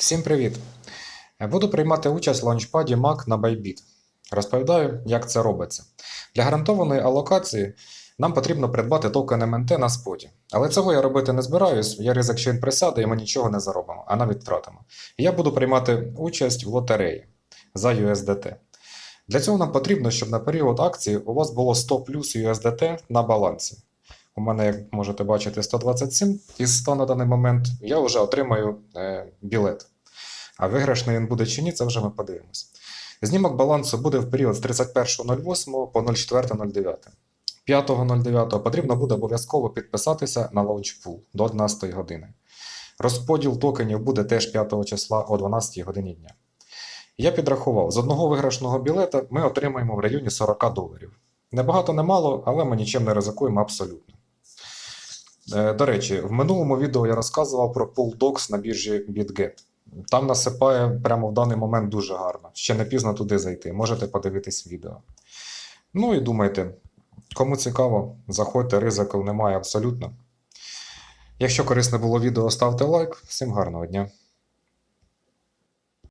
Всім привіт! Буду приймати участь в лаунчпаді Mac на Bybit. Розповідаю, як це робиться. Для гарантованої алокації нам потрібно придбати токен МНТ на споті. Але цього я робити не збираюсь, є ризик, що він присяде і ми нічого не заробимо, а навіть втратимо. Я буду приймати участь в лотереї за USDT. Для цього нам потрібно, щоб на період акції у вас було 100 плюс USDT на балансі. У мене, як можете бачити, 127 із 100 на даний момент. Я вже отримаю е, білет. А виграшний він буде чи ні, це вже ми подивимось. Знімок балансу буде в період з 31.08 по 04.09. 5.09 потрібно буде обов'язково підписатися на LaunchPool до 11 години. Розподіл токенів буде теж 5 числа о 12 годині дня. Я підрахував, з одного виграшного білета ми отримаємо в районі 40 доларів. Небагато, не мало, але ми нічим не ризикуємо абсолютно. Е, До речі, в минулому відео я розказував про PoolDocs на біржі BitGet. Там насипає прямо в даний момент дуже гарно. Ще не пізно туди зайти. Можете подивитись відео. Ну і думайте, кому цікаво, заходьте, ризику немає абсолютно. Якщо корисне було відео, ставте лайк. Всім гарного дня!